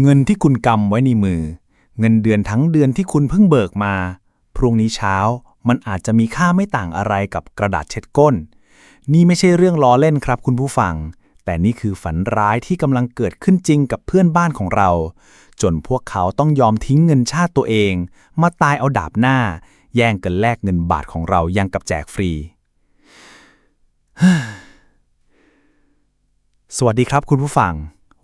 เงินที่คุณกำไว้ในมือ เงินเดือนทั้งเดือนที่คุณเพิ่งเบิกมา พรุ่งนี้เช้ามันอาจจะมีค่าไม่ต่างอะไรกับกระดาษเช็ดก้น นี่ไม่ใช่เรื่องล้อเล่นครับคุณผู้ฟัง แต่นี่คือฝันร้ายที่กำลังเกิดขึ้นจริงกับเพื่อนบ้านของเรา จนพวกเขาต้องยอมทิ้งเงินชาติตัวเอง มาตายเอาดาบหน้า แย่งกันแลกเงินบาทของเรายังกับแจกฟรีสวัสดีครับคุณผู้ฟัง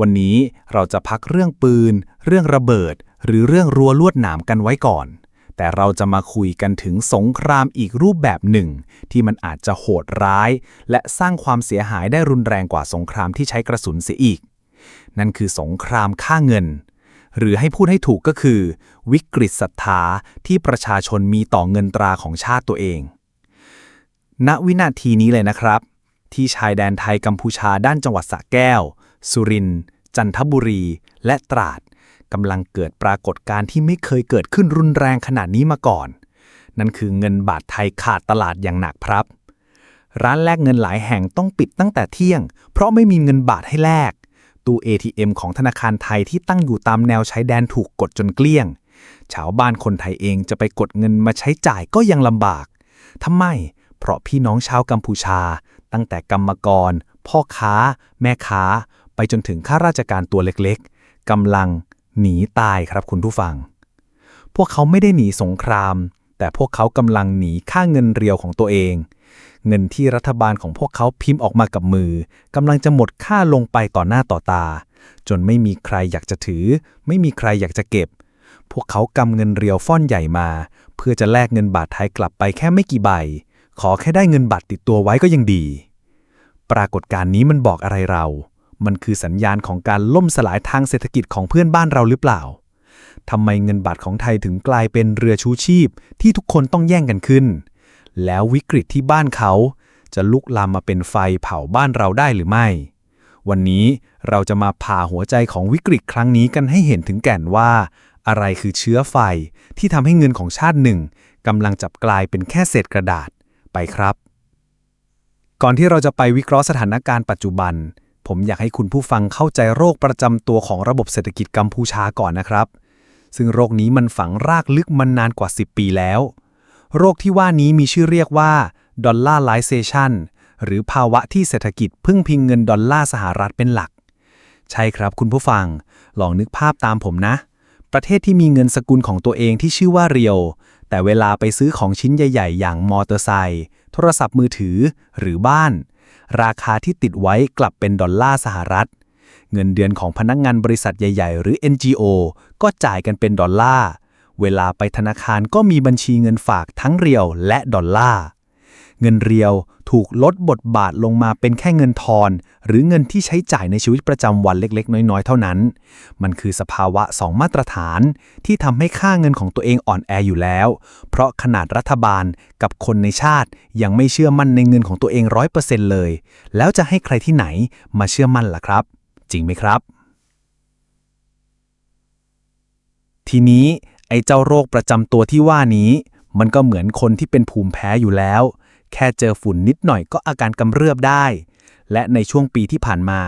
วันนี้เราจะพักเรื่องปืน เรื่องระเบิด หรือเรื่องรั้วลวดหนามกันไว้ก่อน แต่เราจะมาคุยกันถึงสงครามอีกรูปแบบหนึ่ง ที่มันอาจจะโหดร้าย และสร้างความเสียหายได้รุนแรงกว่าสงครามที่ใช้กระสุนเสียอีก นั่นคือสงครามค่าเงิน หรือให้พูดให้ถูกก็คือ วิกฤตศรัทธาที่ประชาชนมีต่อเงินตราของชาติตัวเอง ณวินาทีนี้เลยนะครับที่ชายแดนไทยกัมพูชาด้านจังหวัดสระแก้ว สุรินทร์จันทบุรี และตราดกำลังเกิดปรากฏการณ์ที่ไม่เคยเกิดขึ้นรุนแรงขนาดนี้มาก่อน นั่นคือเงินบาทไทยขาดตลาดอย่างหนักครับ ร้านแลกเงินหลายแห่งต้องปิดตั้งแต่เที่ยง เพราะไม่มีเงินบาทให้แลกตู้ ATM ของธนาคารไทยที่ตั้งอยู่ตามแนวชายแดนถูกกดจนเกลี้ยง ชาวบ้านคนไทยเองจะไปกดเงินมาใช้จ่ายก็ยังลำบากทำไม เพราะพี่น้องชาวกัมพูชา ตั้งแต่กรรมกร พ่อค้า แม่ค้า ไปจนถึงข้าราชการตัวเล็กๆกำลังหนีตายครับคุณผู้ฟัง พวกเขาไม่ได้หนีสงคราม แต่พวกเขากำลังหนีค่าเงินเรียวของตัวเอง เงินที่รัฐบาลของพวกเขาพิมพ์ออกมากับมือกำลังจะหมดค่าลงไปต่อหน้าต่อตา จนไม่มีใครอยากจะถือ ไม่มีใครอยากจะเก็บ พวกเขากำเงินเรียวฟ่อนใหญ่มา เพื่อจะแลกเงินบาทไทยกลับไปแค่ไม่กี่ใบ ขอแค่ได้เงินบาทติดตัวไว้ก็ยังดี ปรากฏการณ์นี้มันบอกอะไรเรา มันคือสัญญาณของการล่มสลายทางเศรษฐกิจของเพื่อนบ้านเราหรือเปล่าทำไมเงินบาทของไทยถึงกลายเป็นเรือชูชีพที่ทุกคนต้องแย่งกันขึ้น แล้ววิกฤตที่บ้านเขา จะลุกลามมาเป็นไฟเผาบ้านเราได้หรือไม่ วันนี้เราจะมาผ่าหัวใจของวิกฤตครั้งนี้กันให้เห็นถึงแก่นว่า อะไรคือเชื้อไฟที่ทำให้เงินของชาติหนึ่งกำลังจับกลายเป็นแค่เศษกระดาษไปครับ ก่อนที่เราจะไปวิเคราะห์สถานการณ์ปัจจุบัน ผมอยากให้คุณผู้ฟังเข้าใจโรคประจำตัวของระบบเศรษฐกิจกัมพูชาก่อนนะครับ ซึ่งโรคนี้มันฝังรากลึกมานานกว่า 10 ปีแล้ว โรคที่ว่านี้มีชื่อเรียกว่าดอลลาร์ไลเซชันหรือภาวะที่เศรษฐกิจพึ่งพิงเงินดอลลาร์สหรัฐเป็นหลัก ใช่ครับคุณผู้ฟัง ลองนึกภาพตามผมนะ ประเทศที่มีเงินสกุลของตัวเองที่ชื่อว่าเรียว แต่เวลาไปซื้อของชิ้นใหญ่ ๆ อย่างมอเตอร์ไซค์โทรศัพท์มือถือ หรือบ้าน ราคาที่ติดไว้กลับเป็นดอลลาร์สหรัฐ เงินเดือนของพนักงงานบริษัทใหญ่ ๆ หรือ NGO ก็จ่ายกันเป็นดอลลาร์ เวลาไปธนาคารก็มีบัญชีเงินฝากทั้งเรียวและดอลลาร์ เงินเรียว ถูกลดบทบาทลงมาเป็นแค่เงินทอน หรือเงินที่ใช้จ่ายในชีวิตประจำวันเล็ก ๆ น้อย ๆ เท่านั้น มันคือสภาวะสองมาตรฐาน ที่ทำให้ค่าเงินของตัวเองอ่อนแออยู่แล้ว เพราะขนาดรัฐบาลกับคนในชาติยังไม่เชื่อมั่นในเงินของตัวเองร้อยเปอร์เซ็นต์เลย แล้วจะให้ใครที่ไหนมาเชื่อมั่นล่ะครับ จริงไหมครับ ทีนี้ไอ้เจ้าโรคประจำตัวที่ว่านี้ มันก็เหมือนคนที่เป็นภูมิแพ้อยู่แล้ว แค่เจอฝุ่นนิดหน่อยก็อาการกำเริบได้ และในช่วงปีที่ผ่านมา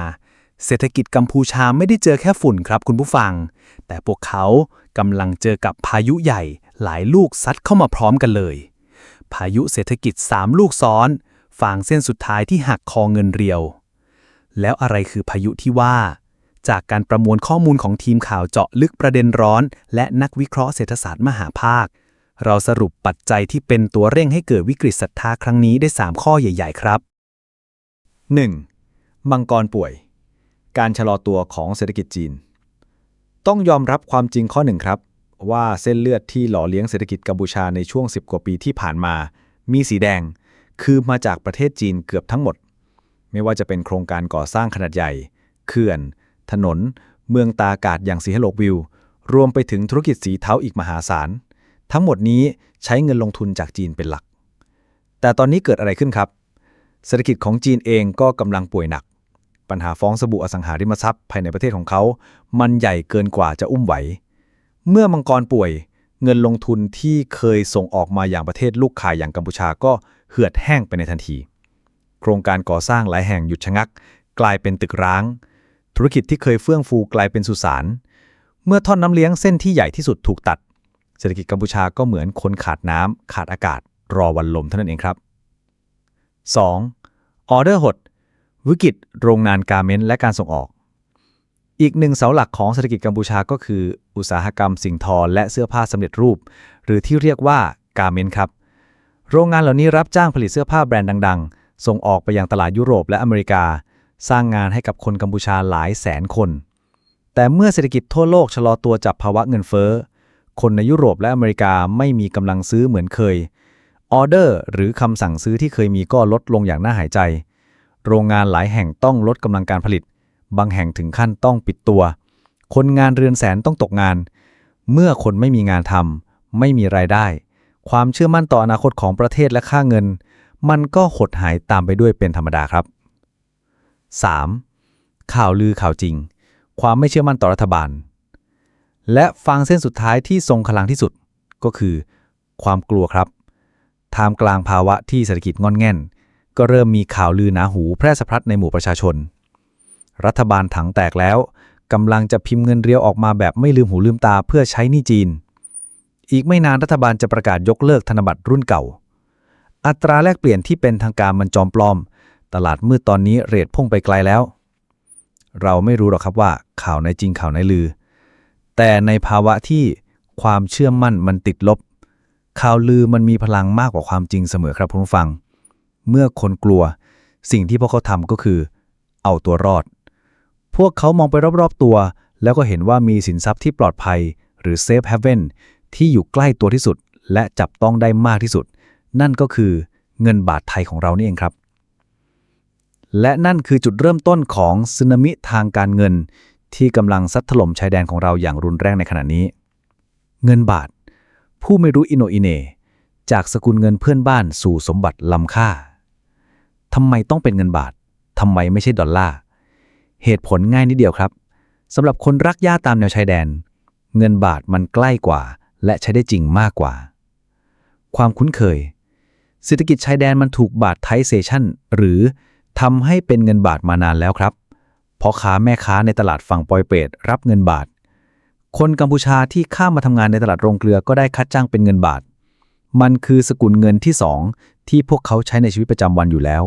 เศรษฐกิจกัมพูชาไม่ได้เจอแค่ฝุ่นครับคุณผู้ฟัง แต่พวกเขากำลังเจอกับพายุใหญ่หลายลูกซัดเข้ามาพร้อมกันเลย พายุเศรษฐกิจ 3 ลูกซ้อนฟางเส้นสุดท้ายที่หักคอเงินเรียว แล้วอะไรคือพายุที่ว่า จากการประมวลข้อมูลของทีมข่าวเจาะลึกประเด็นร้อน และนักวิเคราะห์เศรษฐศาสตร์มหาภาค เราสรุปปัจจัยที่เป็นตัวเร่งให้เกิดวิกฤตศรัทธาครั้งนี้ได้ 3 ข้อใหญ่ๆครับ 1. มังกรป่วย การชะลอตัวของเศรษฐกิจจีน ต้องยอมรับความจริงข้อหนึ่งครับ ว่าเส้นเลือดที่หล่อเลี้ยงเศรษฐกิจกัมพูชาในช่วง 10 กว่าปีที่ผ่านมา มีสีแดง คือมาจากประเทศจีนเกือบทั้งหมด ไม่ว่าจะเป็นโครงการก่อสร้างขนาดใหญ่ เขื่อน ถนน เมืองตาอากาศอย่างสีหลกวิว รวมไปถึงธุรกิจสีเทาอีกมหาศาล ทั้งหมดนี้ใช้เงินลงทุนจากจีนเป็นหลัก แต่ตอนนี้เกิดอะไรขึ้นครับ เศรษฐกิจของจีนเองก็กำลังป่วยหนัก ปัญหาฟ้องสบู่อสังหาริมทรัพย์ภายในประเทศของเขา มันใหญ่เกินกว่าจะอุ้มไหว เมื่อมังกรป่วย เงินลงทุนที่เคยส่งออกมาอย่างประเทศลูกขายอย่างกัมพูชาก็เหือดแห้งไปในทันที โครงการก่อสร้างหลายแห่งหยุดชะงัก กลายเป็นตึกร้าง ธุรกิจที่เคยเฟื่องฟูกลายเป็นสุสานเมื่อท่อนน้ำเลี้ยงเส้นที่ใหญ่ที่สุดถูกตัด เศรษฐกิจกัมพูชาก็เหมือนคนขาดน้ำขาดอากาศรอวันลมเท่านั้นเองครับ 2. ออเดอร์หด วิกฤตโรงงานการเมนต์และการส่งออก อีกหนึ่งเสาหลักของเศรษฐกิจกัมพูชาก็คือ อุตสาหกรรมสิ่งทอและเสื้อผ้าสำเร็จรูป หรือที่เรียกว่าการเมนต์ครับ โรงงานเหล่านี้รับจ้างผลิตเสื้อผ้าแบรนด์ดัง ๆ ส่งออกไปยังตลาดยุโรปและอเมริกา สร้างงานให้กับคนกัมพูชาหลายแสนคน แต่เมื่อเศรษฐกิจทั่วโลกชะลอตัวจากภาวะเงินเฟ้อ คนในยุโรปและอเมริกาไม่มีกำลังซื้อเหมือนเคย ออเดอร์หรือคำสั่งซื้อที่เคยมีก็ลดลงอย่างน่าหายใจ โรงงานหลายแห่งต้องลดกำลังการผลิต บางแห่งถึงขั้นต้องปิดตัว คนงานเรือนแสนต้องตกงาน เมื่อคนไม่มีงานทำไม่มีรายได้ ความเชื่อมั่นต่ออนาคตของประเทศและค่าเงิน มันก็หดหายตามไปด้วยเป็นธรรมดาครับ 3. ข่าวลือข่าวจริง ความไม่เชื่อมั่นต่อรัฐบาล และฟังเส้นสุดท้ายที่ทรงพลังที่สุด ก็คือ ความกลัวครับท่ามกลางภาวะที่เศรษฐกิจงอนแง่น ก็เริ่มมีข่าวลือหนาหูแพร่สะพัดในหมู่ประชาชน รัฐบาลถังแตกแล้วกำลังจะพิมพ์เงินเรียวออกมาแบบไม่ลืมหูลืมตาเพื่อใช้หนี้จีน อีกไม่นานรัฐบาลจะประกาศยกเลิกธนบัตรรุ่นเก่า อัตราแลกเปลี่ยนที่เป็นทางการมันจอมปลอม ตลาดมืดตอนนี้เรทพุ่งไปไกลแล้ว เราไม่รู้หรอกครับว่าข่าวในจริงข่าวในลือ แต่ในภาวะที่ความเชื่อมั่นมันติดลบ ข่าวลือมันมีพลังมากกว่าความจริงเสมอครับคุณผู้ฟัง เมื่อคนกลัว สิ่งที่พวกเขาทำก็คือ เอาตัวรอด พวกเขามองไปรอบๆตัว แล้วก็เห็นว่ามีสินทรัพย์ที่ปลอดภัย หรือ Safe Haven ที่อยู่ใกล้ตัวที่สุด และจับต้องได้มากที่สุด นั่นก็คือเงินบาทไทยของเรานี่เองครับ และนั่นคือจุดเริ่มต้นของสึนามิทางการเงิน ที่กำลังซัดถล่มชายแดนของเราอย่างรุนแรงในขณะนี้ เงินบาท ผู้ไม่รู้อิโนอิเน จากสกุลเงินเพื่อนบ้านสู่สมบัติล้ำค่าทำไมต้องเป็นเงินบาททำไมไม่ใช่ดอลลาร์เหตุผลง่ายนิดเดียวครับสำหรับคนรักญาติตามแนวชายแดน เงินบาทมันใกล้กว่า และใช้ได้จริงมากกว่า ความคุ้นเคย เศรษฐกิจชายแดนมันถูกบาทไทเซชันหรือทำให้เป็นเงินบาทมานานแล้วครับ พราะค้าแม่ค้าในตลาดฝั่งปอยเปตรับเงินบาท คนกัมพูชาที่ข้ามมาทำงานในตลาดโรงเกลือก็ได้คัดจ้างเป็นเงินบาท มันคือสกุลเงินที่สองที่พวกเขาใช้ในชีวิตประจำวันอยู่แล้ว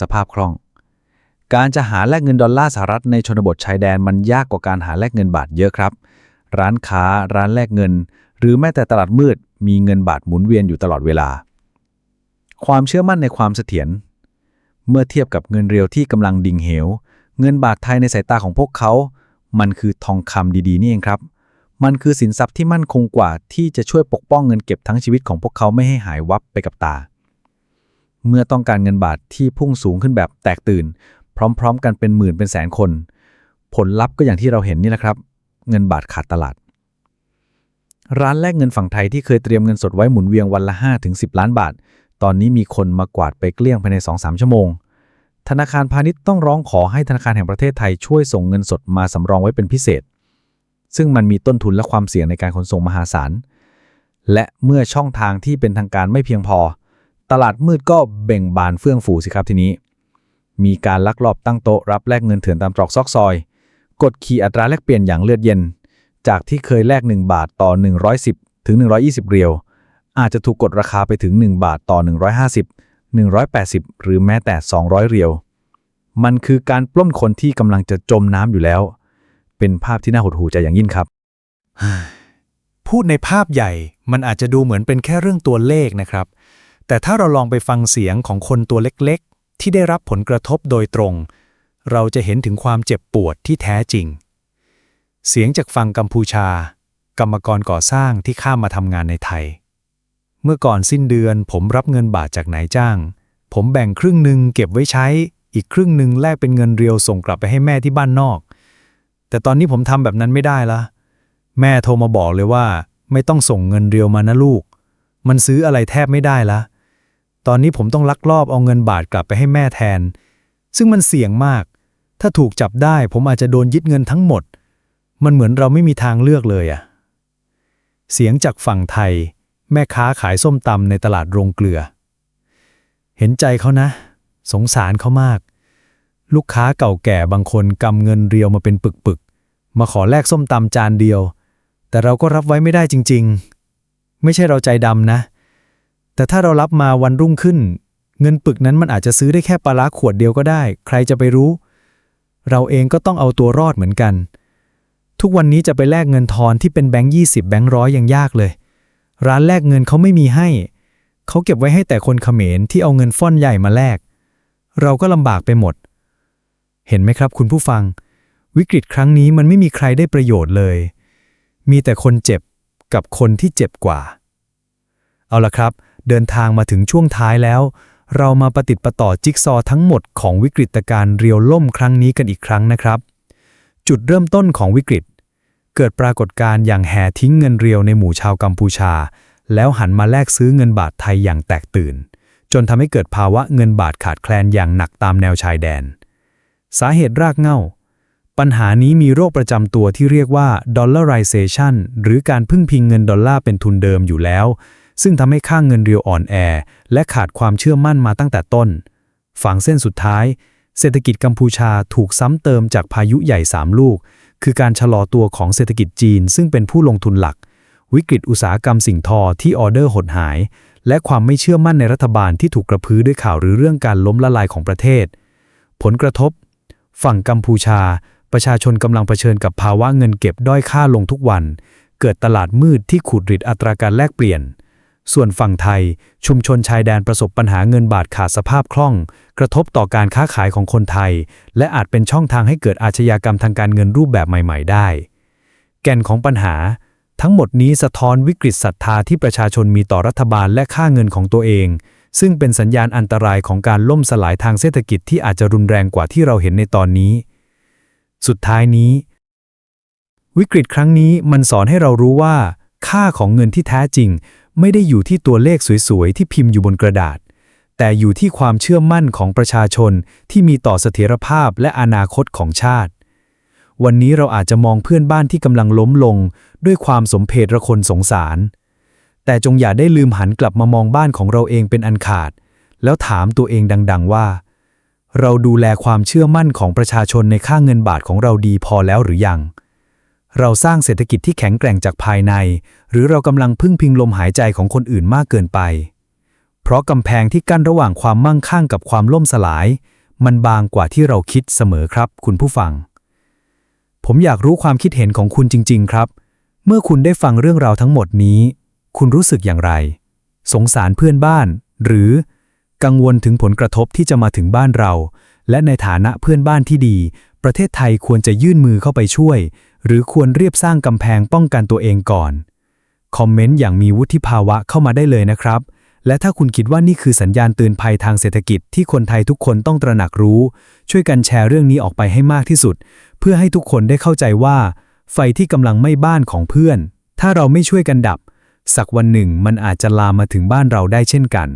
สภาพคล่อง การจะหาแลกเงินดอลลาร์สหรัฐในชนบทชายแดนมันยากกว่าการหาแลกเงินบาทเยอะครับ ร้านค้า ร้านแลกเงิน หรือแม้แต่ตลาดมืดมีเงินบาทหมุนเวียนอยู่ตลอดเวลา ความเชื่อมั่นในความเสถียรเมื่อเทียบกับเงินเรียวที่กำลังดิ่งเหว เงินบาทไทยในสายตาของพวกเขา มันคือทองคำดีๆนี่เองครับ มันคือสินทรัพย์ที่มั่นคงกว่าที่จะช่วยปกป้องเงินเก็บทั้งชีวิตของพวกเขาไม่ให้หายวับไปกับตา เมื่อต้องการเงินบาทที่พุ่งสูงขึ้นแบบแตกตื่น พร้อม ๆ กันเป็นหมื่นเป็นแสนคน ผลลัพธ์ก็อย่างที่เราเห็นนี่แหละครับ เงินบาทขาดตลาด ร้านแลกเงินฝั่งไทยที่เคยเตรียมเงินสดไว้หมุนเวียงวันละ5-10 ล้านบาท ตอนนี้มีคนมากวาดไปเกลี้ยงภายใน 2-3 ชั่วโมง ธนาคารพาณิชย์ต้องร้องขอให้ธนาคารแห่งประเทศไทยช่วยส่งเงินสดมาสำรองไว้เป็นพิเศษ ซึ่งมันมีต้นทุนและความเสี่ยงในการขนส่งมหาศาล และเมื่อช่องทางที่เป็นทางการไม่เพียงพอ ตลาดมืดก็เบ่งบานเฟื่องฟูสิครับทีนี้ มีการลักลอบตั้งโต๊ะรับแลกเงินเถื่อนตามตรอกซอกซอย กดขี่อัตราแลกเปลี่ยนอย่างเลือดเย็น จากที่เคยแลก1 บาทต่อ 110 ถึง 120 เรียว อาจจะถูกกดราคาไปถึง 1 บาทต่อ 150 180 หรือแม้แต่ 200 เรียว มันคือการปล้นคนที่กำลังจะจมน้ำอยู่แล้ว เป็นภาพที่น่าหดหู่ใจอย่างยิ่งครับ พูดในภาพใหญ่มันอาจจะดูเหมือนเป็นแค่เรื่องตัวเลขนะครับ แต่ถ้าเราลองไปฟังเสียงของคนตัวเล็กๆ ที่ได้รับผลกระทบโดยตรง เราจะเห็นถึงความเจ็บปวดที่แท้จริง เสียงจากฝั่งกัมพูชา กรรมกรก่อสร้างที่ข้ามมาทำงานในไทย เมื่อก่อนสิ้นเดือนผมรับเงินบาทจากนายจ้าง ผมแบ่งครึ่งหนึ่งเก็บไว้ใช้ อีกครึ่งหนึ่งแลกเป็นเงินเรียวส่งกลับไปให้แม่ที่บ้านนอก แต่ตอนนี้ผมทำแบบนั้นไม่ได้ละ แม่โทรมาบอกเลยว่า ไม่ต้องส่งเงินเรียวมานะลูก มันซื้ออะไรแทบไม่ได้ละ ตอนนี้ผมต้องลักลอบเอาเงินบาทกลับไปให้แม่แทน ซึ่งมันเสี่ยงมาก ถ้าถูกจับได้ผมอาจจะโดนยึดเงินทั้งหมด มันเหมือนเราไม่มีทางเลือกเลยอะเสียงจากฝั่งไทย แม่ค้าขายส้มตำในตลาดโรงเกลือ เห็นใจเขานะ สงสารเขามาก ลูกค้าเก่าแก่บางคนกำเงินเรียวมาเป็นปึกๆ มาขอแลกส้มตำจานเดียว แต่เราก็รับไว้ไม่ได้จริง ๆ ไม่ใช่เราใจดำนะ แต่ถ้าเรารับมาวันรุ่งขึ้น เงินปึกนั้นมันอาจจะซื้อได้แค่ปลาร้าขวดเดียวก็ได้ ใครจะไปรู้ เราเองก็ต้องเอาตัวรอดเหมือนกัน ทุกวันนี้จะไปแลกเงินทอนที่เป็นแบงค์ยี่สิบแบงค์ร้อยยังยากเลย ร้านแลกเงินเขาไม่มีให้ เขาเก็บไว้ให้แต่คนเขมรที่เอาเงินฟ่อนใหญ่มาแลก เราก็ลำบากไปหมด เห็นไหมครับคุณผู้ฟัง วิกฤตครั้งนี้มันไม่มีใครได้ประโยชน์เลย มีแต่คนเจ็บกับคนที่เจ็บกว่า เอาละครับ เดินทางมาถึงช่วงท้ายแล้ว เรามาประติดประต่อจิ๊กซอทั้งหมดของวิกฤตการณ์เรียวล่มครั้งนี้กันอีกครั้งนะครับ จุดเริ่มต้นของวิกฤต เกิดปรากฏการณ์อย่างแห่ทิ้งเงินเรียวในหมู่ชาวกัมพูชา แล้วหันมาแลกซื้อเงินบาทไทยอย่างแตกตื่น จนทำให้เกิดภาวะเงินบาทขาดแคลนอย่างหนักตามแนวชายแดน สาเหตุรากเหง้า ปัญหานี้มีโรคประจำตัวที่เรียกว่า dollarization หรือการพึ่งพิงเงินดอลลาร์เป็นทุนเดิมอยู่แล้ว ซึ่งทำให้ค่างเงินเรียวอ่อนแอ และขาดความเชื่อมั่นมาตั้งแต่ต้น ฝังเส้นสุดท้าย เศรษฐกิจกัมพูชาถูกซ้ำเติมจากพายุใหญ่3ลูก คือการชะลอตัวของเศรษฐกิจจีน ซึ่งเป็นผู้ลงทุนหลัก วิกฤตอุตสาหกรรมสิ่งทอที่ออเดอร์หดหาย และความไม่เชื่อมั่นในรัฐบาลที่ถูกกระพือด้วยข่าวหรือเรื่องการล้มละลายของประเทศ ผลกระทบ ฝั่งกัมพูชา ประชาชนกำลังเผชิญกับภาวะเงินเก็บด้อยค่าลงทุกวัน เกิดตลาดมืดที่ขูดริดอัตราการแลกเปลี่ยน ส่วนฝั่งไทย ชุมชนชายแดนประสบปัญหาเงินบาทขาดสภาพคล่อง กระทบต่อการค้าขายของคนไทย และอาจเป็นช่องทางให้เกิดอาชญากรรมทางการเงินรูปแบบใหม่ ๆ ได้ แก่นของปัญหา ทั้งหมดนี้สะท้อนวิกฤตศรัทธาที่ประชาชนมีต่อรัฐบาลและค่าเงินของตัวเอง ซึ่งเป็นสัญญาณอันตรายของการล่มสลายทางเศรษฐกิจที่อาจจะรุนแรงกว่าที่เราเห็นในตอนนี้ สุดท้ายนี้ วิกฤตครั้งนี้มันสอนให้เรารู้ว่า ค่าของเงินที่แท้จริง ไม่ได้อยู่ที่ตัวเลขสวยๆ ที่พิมพ์อยู่บนกระดาษ แต่อยู่ที่ความเชื่อมั่นของประชาชนที่มีต่อเสถียรภาพและอนาคตของชาติ วันนี้เราอาจจะมองเพื่อนบ้านที่กำลังล้มลง ด้วยความสมเพชระคนสงสาร แต่จงอย่าได้ลืมหันกลับมามองบ้านของเราเองเป็นอันขาด แล้วถามตัวเองดัง ๆ ว่า เราดูแลความเชื่อมั่นของประชาชนในค่าเงินบาทของเราดีพอแล้วหรือยัง เราสร้างเศรษฐกิจที่แข็งแกร่งจากภายใน หรือเรากำลังพึ่งพิงลมหายใจของคนอื่นมากเกินไป เพราะกำแพงที่กั้นระหว่างความมั่งคั่งกับความล่มสลาย มันบางกว่าที่เราคิดเสมอครับ คุณผู้ฟัง ผมอยากรู้ความคิดเห็นของคุณจริง ๆ ครับ เมื่อคุณได้ฟังเรื่องราวทั้งหมดนี้ คุณรู้สึกอย่างไร สงสารเพื่อนบ้าน หรือกังวลถึงผลกระทบที่จะมาถึงบ้านเรา และในฐานะเพื่อนบ้านที่ดี ประเทศไทยควรจะยื่นมือเข้าไปช่วย หรือควรเรียบสร้างกำแพงป้องกันตัวเองก่อน คอมเมนต์อย่างมีวุฒิภาวะเข้ามาได้เลยนะครับ และถ้าคุณคิดว่านี่คือสัญญาณเตือนภัยทางเศรษฐกิจที่คนไทยทุกคนต้องตระหนักรู้ ช่วยกันแชร์เรื่องนี้ออกไปให้มากที่สุด เพื่อให้ทุกคนได้เข้าใจว่า ไฟที่กำลังไหม้บ้านของเพื่อน ถ้าเราไม่ช่วยกันดับ สักวันหนึ่งมันอาจจะลามมาถึงบ้านเราได้เช่นกัน